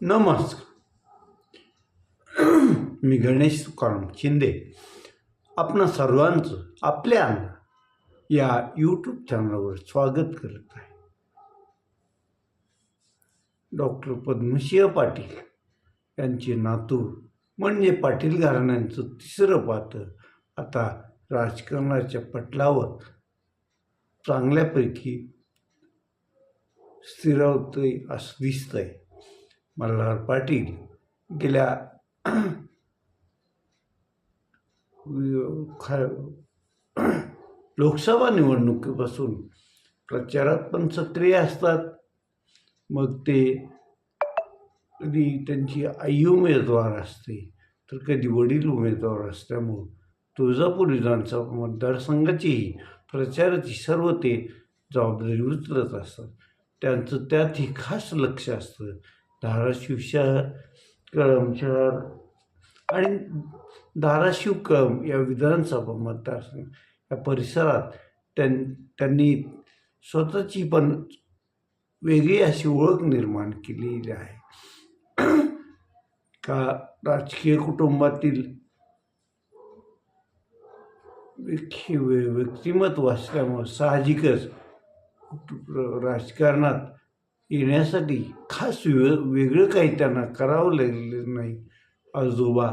नमस्कार. मी गणेश तुकाराम शिंदे. आपण सर्वांचं आपल्या या यूट्यूब चॅनलवर स्वागत करत आहे. डॉक्टर पद्मसिंह पाटील यांचे नातू म्हणजे पाटील घराण्यांचं तिसरं पात्र आता राजकारणाच्या पटलावर चांगल्यापैकी स्थिरावतंय असं दिसतंय. मल्हार पाटील गेल्या खा लोकसभा निवडणुकीपासून प्रचारात पण सक्रिय असतात. मग ते कधी त्यांची आई उमेदवार असते तर कधी वडील उमेदवार असल्यामुळं तुळजापूर विधानसभा मतदारसंघाचीही प्रचाराची सर्व ते जबाबदारी उचलत असतात. त्यांचं त्यातही खास लक्ष असतं धाराशिव शहर कळम शहर आणि धाराशिव कळम या विधानसभा मतदारसंघ या परिसरात त्यां त्यांनी स्वतःची पण वेगळी अशी ओळख निर्माण केलेली आहे. का राजकीय कुटुंबातील व्यक्तिमत्व असल्यामुळं साहजिकच राजकारणात येण्यासाठी खास वे वेगळं काही त्यांना करावं लागलेलं नाही. आजोबा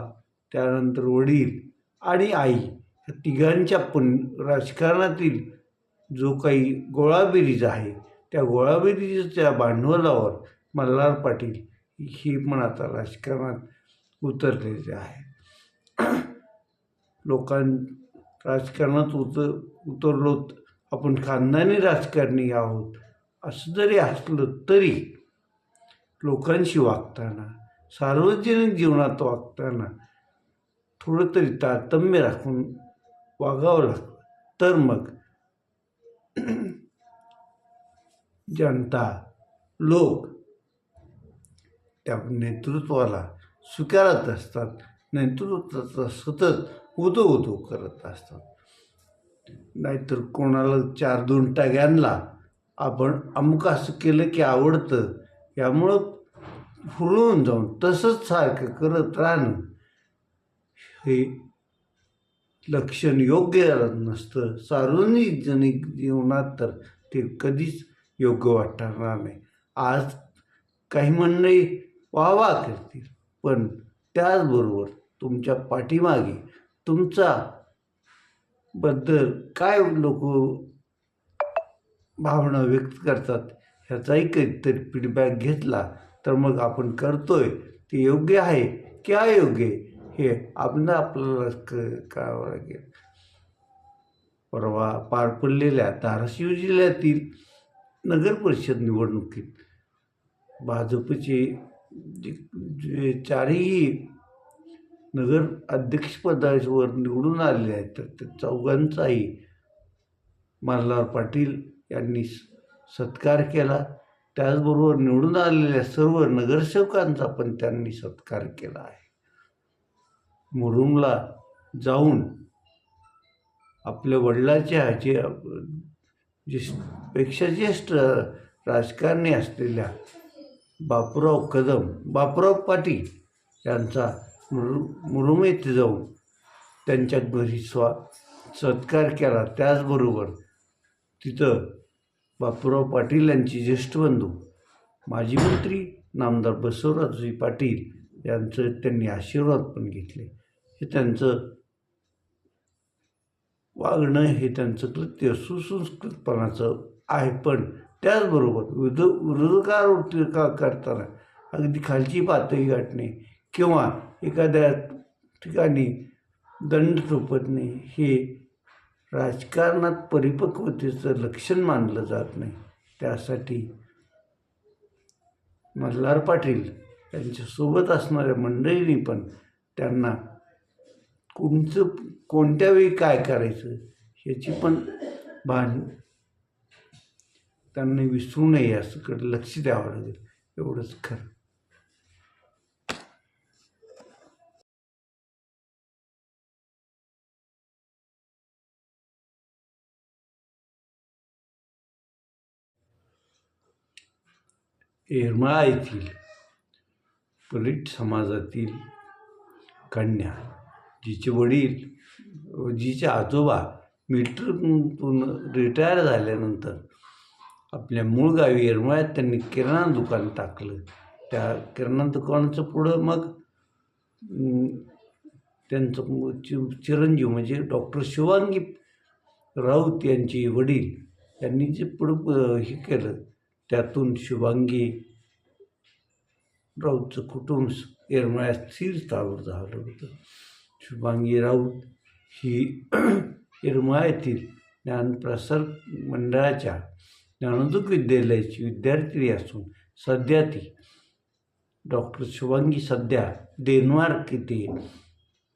त्यानंतर वडील आणि आई या तिघांच्या पण राजकारणातील जो काही गोळाबेरीज आहे त्या गोळाबेरीजच्या भांडवलावर मल्हार पाटील हे पण आता राजकारणात उतरलेले आहे लोकां राजकारणात उतर उतरलोत. आपण खानदानी राजकारणी आहोत. असं जरी असलं तरी लोकांशी वागताना सार्वजनिक जीवनात वागताना थोडं तरी तारतम्य राखून वागावं लागतं. तर मग जनता लोक त्या नेतृत्वाला स्वीकारत असतात नेतृत्वाचा सतत उदो उदो करत असतात. नाहीतर कोणाला चार दोन टाग्यांना आपण अमुक असं केलं की आवडतं यामुळं हुळून जाऊन तसंच सारखं करत राहणं हे लक्षण योग्य नसतं. सार्वजनिक जीवनात तर ते कधीच योग्य वाटणार नाही. आज काही मंडळी वावा करतील पण त्याचबरोबर तुमच्या पाठीमागे तुमचा बद्दल काय लोक भावना व्यक्त करतात. ह्याचाही काहीतरी फीडबॅक घेतला तर मग आपण करतोय ते योग्य आहे की अयोग्य आहे हे आपण आपल्याला क करावं लागेल. परवा पार पडलेल्या धाराशिव जिल्ह्यातील नगर परिषद निवडणुकीत भाजपचे जे जे चारही नगर अध्यक्षपदावर निवडून आलेले आहेत तर त्या चौघांचाही मल्हार पाटील यांनी सत्कार केला. त्याचबरोबर निवडून आलेल्या सर्व नगरसेवकांचा पण त्यांनी सत्कार केला आहे. मुरुमला जाऊन आपल्या वडिलाच्या जे ज्येष्ठपेक्षा ज्येष्ठ राजकारणी असलेल्या बापूराव कदम बापूराव पाटील यांचा मुरु मुरुम येथे जाऊन त्यांच्या घरी स्वा सत्कार केला. त्याचबरोबर तिथं बापूराव पाटील यांचे ज्येष्ठ बंधू माजी मंत्री नामदार बसवराजजी पाटील यांचं त्यांनी आशीर्वाद पण घेतले. हे त्यांचं वागणं हे त्यांचं कृत्य सुसंस्कृतपणाचं आहे पण त्याचबरोबर विरोध विरोधकावर का करताना अगदी खालची पातळी गाठणे किंवा एखाद्या ठिकाणी दंड थोपटणे हे राजकारणात परिपक्वतेचं लक्षण मानलं जात नाही. त्यासाठी मल्हार पाटील यांच्यासोबत असणाऱ्या मंडळींनी पण त्यांना कोणचं कोणत्या वेळी काय करायचं ह्याची पण भान त्यांनी विसरू नये असंकडे लक्ष द्यावं लागेल. एवढंच खरं. येरमाळा येथील पलिट समाजातील कन्या जिचे वडील जिचे आजोबा मिलिटरीतून रिटायर झाल्यानंतर आपल्या मूळ गावी येरमाळ्यात त्यांनी किराणा दुकान टाकलं. त्या किराणा दुकानाचं पुढं मग त्यांचं चि- चिरंजीव म्हणजे डॉक्टर शिवांगी राऊत यांचे वडील त्यांनी जे पुढं हे केलं त्यातून शुभांगी राऊतचं कुटुंब येरमाळ्यात स्थिर स्थावर झालं होतं. शुभांगी राऊत ही येरमाळ्यातील ज्ञानप्रसार मंडळाच्या ज्ञानोदक विद्यालयाची विद्यार्थिनी असून सध्या ती डॉक्टर शुभांगी सध्या डेन्मार्क येथे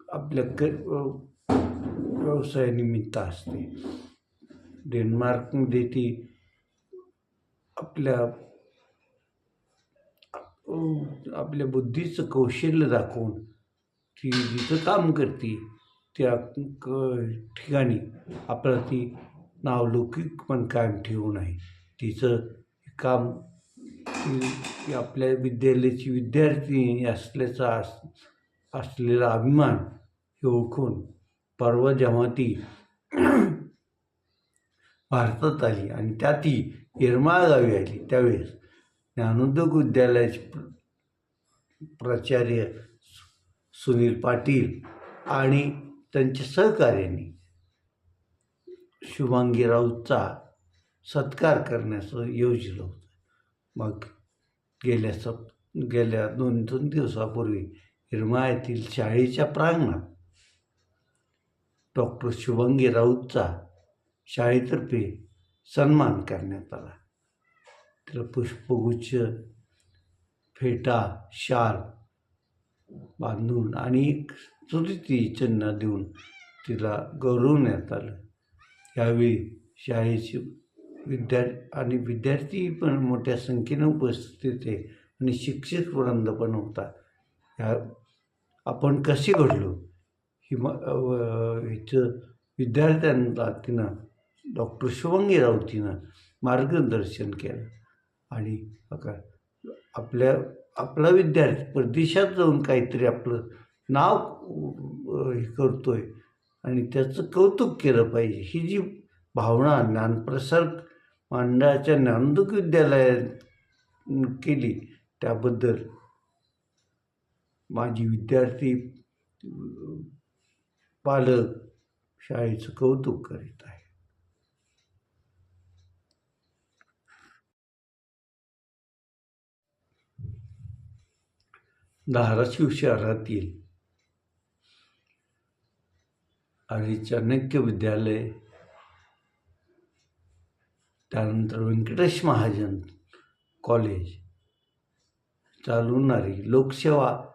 आपल्या क व्यवसायानिमित्त असते. डेन्मार्कमध्ये ती आपल्या आपल्या बुद्धीचं कौशल्य दाखवून ती जिथं काम करते त्या क ठिकाणी आपलं ती नावलौकिक पण कायम ठेवून आहे. तिचं काम ती ती आपल्या विद्यालयाची विद्यार्थी असल्याचा अस असलेला अभिमान हे ओळखून परवा जेव्हा ती भारतात आली आणि त्या ती येरमाळ गावी आली त्यावेळेस. ज्ञानोद्योग विद्यालयाचे प्राचार्य सुनील पाटील आणि त्यांच्या सहकार्याने शुभांगी राऊतचा सत्कार करण्याचं योजलं होतं. मग गेल्या सप गेल्या दोन दोन दिवसापूर्वी येरमाळ्यातील शाळेच्या प्रांगणात डॉक्टर शुभांगी राऊतचा शाळेतर्फे सन्मान करण्यात आला. तिला पुष्पगुच्छ फेटा शाल बांधून आणि एक स्तुती चिन्ह देऊन तिला गौरवण्यात आलं. यावेळी शाळेची विद्यार्थी आणि विद्यार्थी पण मोठ्या संख्येनं उपस्थित होते आणि शिक्षक वृंद पण होता. ह्या आपण कसे घडलो? ही हिचं विद्यार्थ्यांना तिनं डॉक्टर शुभंगी राऊतीनं मार्गदर्शन केलं. आणि बघा आपल्या आपला विद्यार्थी परदेशात जाऊन काहीतरी आपलं नाव हे करतो आहे आणि त्याचं कौतुक केलं पाहिजे. ही जी भावना ज्ञानप्रसार मंडळाच्या ज्ञानदुक विद्यालयात केली त्याबद्दल माझी विद्यार्थी पालक शाळेचं कौतुक करेल आहे धाराशिव शहरातील आणि चाणक्य विद्यालय त्यानंतर व्यंकटेश महाजन कॉलेज चालवणारी लोकसेवा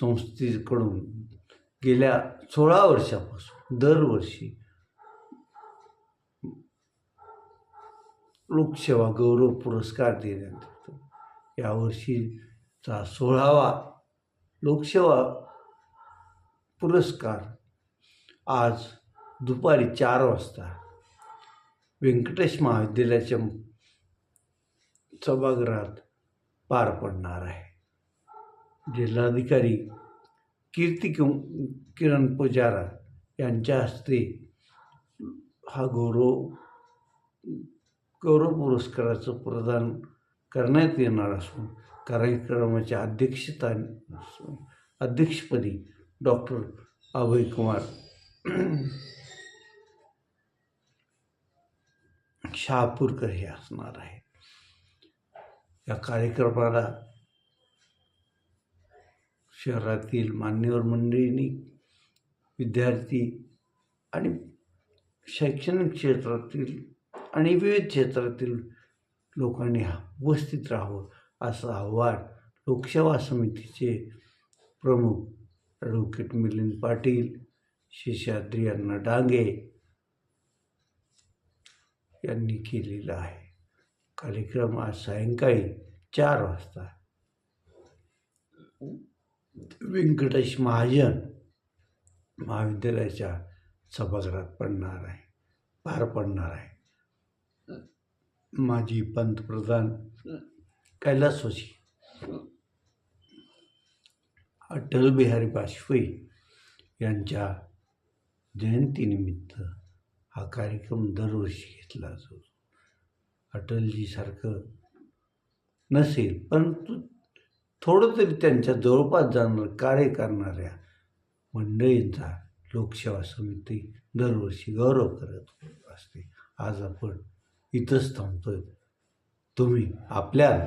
संस्थेकडून गेल्या सोळा वर्षापासून दरवर्षी लोकसेवा गौरव पुरस्कार देण्यात येतो. चा सोळावा लोकसेवा पुरस्कार आज दुपारी चार वाजता व्यंकटेश महाविद्यालयाच्या सभागृहात पार पडणार आहे. जिल्हाधिकारी कीर्ती कि किरण पुजारा यांच्या हस्ते हा गौरव गौरव पुरस्काराचं प्रदान करण्यात येणार असून कार्यक्रमाच्या अध्यक्षता अध्यक्षपदी डॉक्टर अभय कुमार शहापूरकर हे असणार आहे. या कार्यक्रमाला शहरातील मान्यवर मंडळींनी विद्यार्थी आणि शैक्षणिक क्षेत्रातील आणि विविध क्षेत्रातील लोकांनी उपस्थित राहावं असं आव्हान लोकसेवा समितीचे प्रमुख ॲडव्होकेट मिलिंद पाटील शेषाद्री अण्णा डांगे यांनी केलेला आहे. कार्यक्रम आज सायंकाळी चार वाजता. व्यंकटेश महाजन महाविद्यालयाच्या सभागृहात पडणार आहे पार पडणार आहे. माजी पंतप्रधान कैलासवासी। अटल बिहारी वाजपेयी यांच्या जयंतीनिमित्त हा कार्यक्रम दरवर्षी घेतला जातो. अटलजीसारखं नसेल परंतु थोडं तरी त्यांच्या जवळपास जाणार कार्य करणाऱ्या मंडळींचा लोकसेवा समिती दरवर्षी गौरव करत असते. आज आपण इथंच थांबतोय. तुम्ही आपल्या